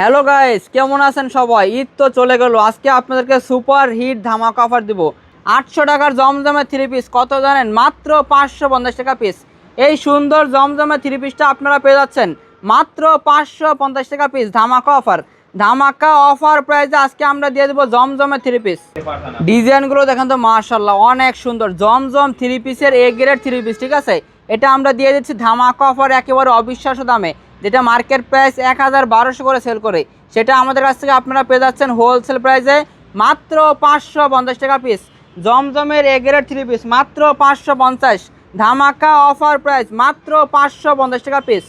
Hello guys কেমন আছেন সবাই? ঈদ তো চলে গেল। আজকে আপনাদেরকে সুপার হিট ধামাকা অফার দিব। আটশো টাকার জমজমে থ্রি পিস কত জানেন? মাত্র পাঁচশো পঞ্চাশ টাকা পিস এই সুন্দর জমজমে থ্রি পিসটা আপনারা পেয়ে যাচ্ছেন। মাত্র পাঁচশো পঞ্চাশ টাকা পিস ধামাকা অফার ধামাকা অফার প্রাইসে আজকে আমরা দিয়ে দেবো জমজমে থ্রি পিস ডিজাইনগুলো দেখেন তো মার্শাল্লাহ অনেক সুন্দর। জমজম থ্রি পিসের এ গ্রেড থ্রি পিস ঠিক আছে? এটা আমরা দিয়ে দিচ্ছি ধামাকা অফার একেবারে অবিশ্বাস্য দামে। যেটা মার্কেট প্রাইস এক হাজার বারোশো করে সেল করে, সেটা আমাদের কাছ থেকে আপনারা পেয়ে যাচ্ছেন হোলসেল প্রাইসে মাত্র পাঁচশো পঞ্চাশ টাকা পিস জমজমের এ গ্রেড থ্রি পিস মাত্র পাঁচশো পঞ্চাশ। ধামাকা অফার প্রাইস মাত্র পাঁচশো পঞ্চাশ টাকা পিস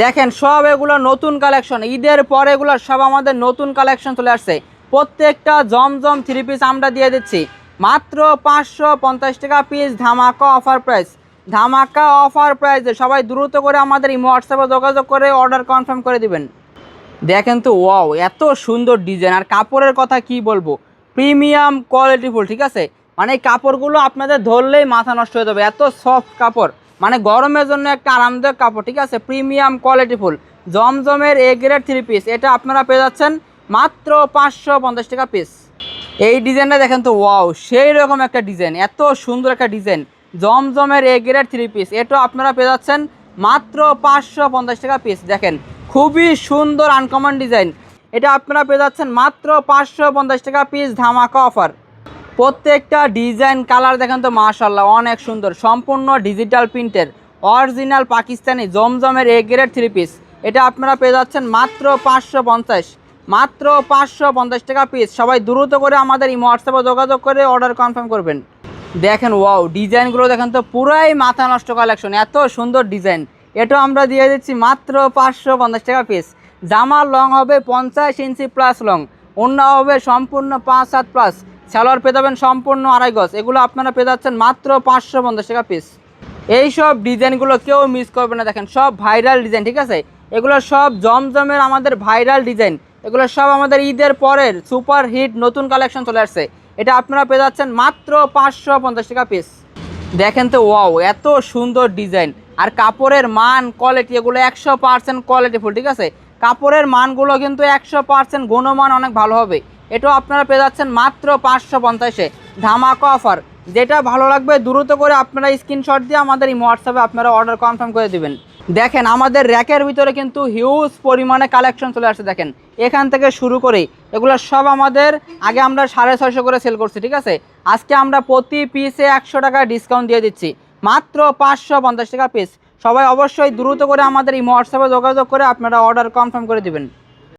দেখেন, সব এগুলো নতুন কালেকশন ঈদের পরে এগুলো সব আমাদের নতুন কালেকশন চলে আসছে। প্রত্যেকটা জমজম থ্রি পিস আমরা দিয়ে দিচ্ছি। মাত্র পাঁচশো পঞ্চাশ টাকা পিস ধামাকা অফার প্রাইস ধামাকা অফার প্রাইসে সবাই দ্রুত করে আমাদের এই হোয়াটসঅ্যাপে যোগাযোগ করে অর্ডার কনফার্ম করে দিবেন। দেখেন তো ওয়াও এত সুন্দর ডিজাইন আর কাপড়ের কথা কি বলব? প্রিমিয়াম কোয়ালিটিফুল ঠিক আছে? মানে কাপড়গুলো আপনাদের ধরলেই মাথা নষ্ট হয়ে যাবে। এত সফট কাপড়। মানে গরমের জন্য একটা আরামদায়ক কাপড়, ঠিক আছে? প্রিমিয়াম কোয়ালিটিফুল জমজমের এ গ্রেড থ্রি পিস এটা আপনারা পেয়ে যাচ্ছেন মাত্র পাঁচশো পঞ্চাশ টাকা পিস এই ডিজাইনটা দেখেন তো ওয়াও সেই রকম একটা ডিজাইন এত সুন্দর একটা ডিজাইন জমজমের এ গ্রেড থ্রি পিস এটা আপনারা পেয়ে যাচ্ছেন মাত্র পাঁচশো পঞ্চাশ টাকা পিস দেখেন, খুবই সুন্দর আনকমন ডিজাইন এটা আপনারা পেয়ে যাচ্ছেন মাত্র পাঁচশো পঞ্চাশ টাকা পিস ধামাকা অফার প্রত্যেকটা ডিজাইন কালার দেখেন তো মাশাল্লাহ অনেক সুন্দর। সম্পূর্ণ ডিজিটাল প্রিন্টের অরিজিনাল পাকিস্তানি জমজমের এ গ্রেড থ্রি পিস এটা আপনারা পেয়ে যাচ্ছেন মাত্র পাঁচশো পঞ্চাশ। মাত্র পাঁচশো পঞ্চাশ টাকা পিস সবাই দ্রুত করে আমাদের এই হোয়াটসঅ্যাপে যোগাযোগ করে অর্ডার কনফার্ম করবেন। দেখেন ওয়াও ডিজাইনগুলো দেখেন তো পুরাই মাথা নষ্ট কালেকশন এত সুন্দর ডিজাইন। এটা আমরা দিয়ে দিচ্ছি মাত্র পাঁচশো পঞ্চাশ টাকা পিস জামার লং হবে পঞ্চাশ ইঞ্চি প্লাস লং অন্য হবে সম্পূর্ণ পাঁচ সাত প্লাস সালোয়ার পেয়ে যাবেন সম্পূর্ণ আড়াই গজ, এগুলো আপনারা পেয়ে যাচ্ছেন মাত্র পাঁচশো পঞ্চাশ টাকা পিস এই সব ডিজাইনগুলো কেউ মিস করবে না, দেখেন, সব ভাইরাল ডিজাইন ঠিক আছে? এগুলো সব জমজমের আমাদের ভাইরাল ডিজাইন এগুলো সব আমাদের ঈদের পরের সুপার হিট নতুন কালেকশন চলে আসছে। এটা আপনারা পেয়ে যাচ্ছেন মাত্র পাঁচশো পঞ্চাশ টাকা পিস দেখেন তো ওয়াও এত সুন্দর ডিজাইন আর কাপড়ের মান কোয়ালিটি এগুলো একশো পার্সেন্ট কোয়ালিটিফুল ঠিক আছে? কাপড়ের মানগুলো কিন্তু একশো পার্সেন্ট গুণমান অনেক ভালো হবে। এটাও আপনারা পেয়ে যাচ্ছেন মাত্র পাঁচশো পঞ্চাশে ধামাকা অফার যেটা ভালো লাগবে, দ্রুত করে আপনারা স্ক্রিনশট দিয়ে আমাদের এই হোয়াটসঅ্যাপে আপনারা অর্ডার কনফার্ম করে দিবেন। দেখেন, আমাদের র্যাকের ভিতরে কিন্তু হিউজ পরিমাণে কালেকশন চলে আসছে, দেখেন। এখান থেকে শুরু করে, এগুলো সব আমাদের আগে আমরা সাড়ে ছয়শো করে সেল করছি, ঠিক আছে? আজকে আমরা প্রতি পিসে একশো টাকা ডিসকাউন্ট দিয়ে দিচ্ছি। মাত্র পাঁচশো পঞ্চাশ টাকা পিস সবাই অবশ্যই দ্রুত করে আমাদের এই হোয়াটসঅ্যাপে যোগাযোগ করে আপনারা অর্ডার কনফার্ম করে দিবেন।